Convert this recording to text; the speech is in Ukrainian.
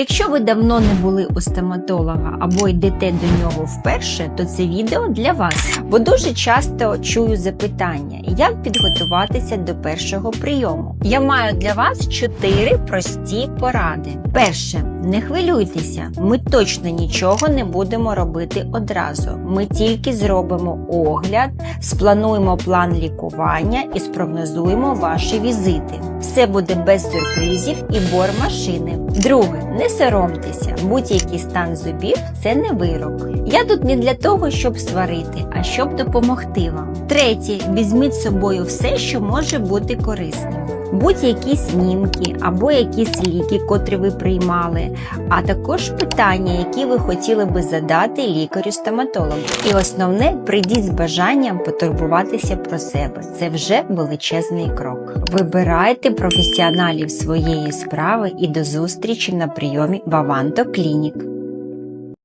Якщо ви давно не були у стоматолога або йдете до нього вперше, то це відео для вас. Бо дуже часто чую запитання, як підготуватися до першого прийому. Я маю для вас чотири прості поради. Перше, не хвилюйтеся, ми точно нічого не будемо робити одразу. Ми тільки зробимо огляд, сплануємо план лікування і спрогнозуємо ваші візити. Все буде без сюрпризів і бор машини. Друге, не соромтеся, будь-який стан зубів це не вирок. Я тут не для того, щоб сварити, а щоб допомогти вам. Третє, візьміть з собою все, що може бути корисним. Будь-які знімки або якісь ліки, котрі ви приймали, а також питання, які ви хотіли би задати лікарю-стоматологу. І основне, прийдіть з бажанням потурбуватися про себе. Це вже величезний крок. Вибирайте професіоналів своєї справи і до зустрічі на прийомі в Аванто Клінік.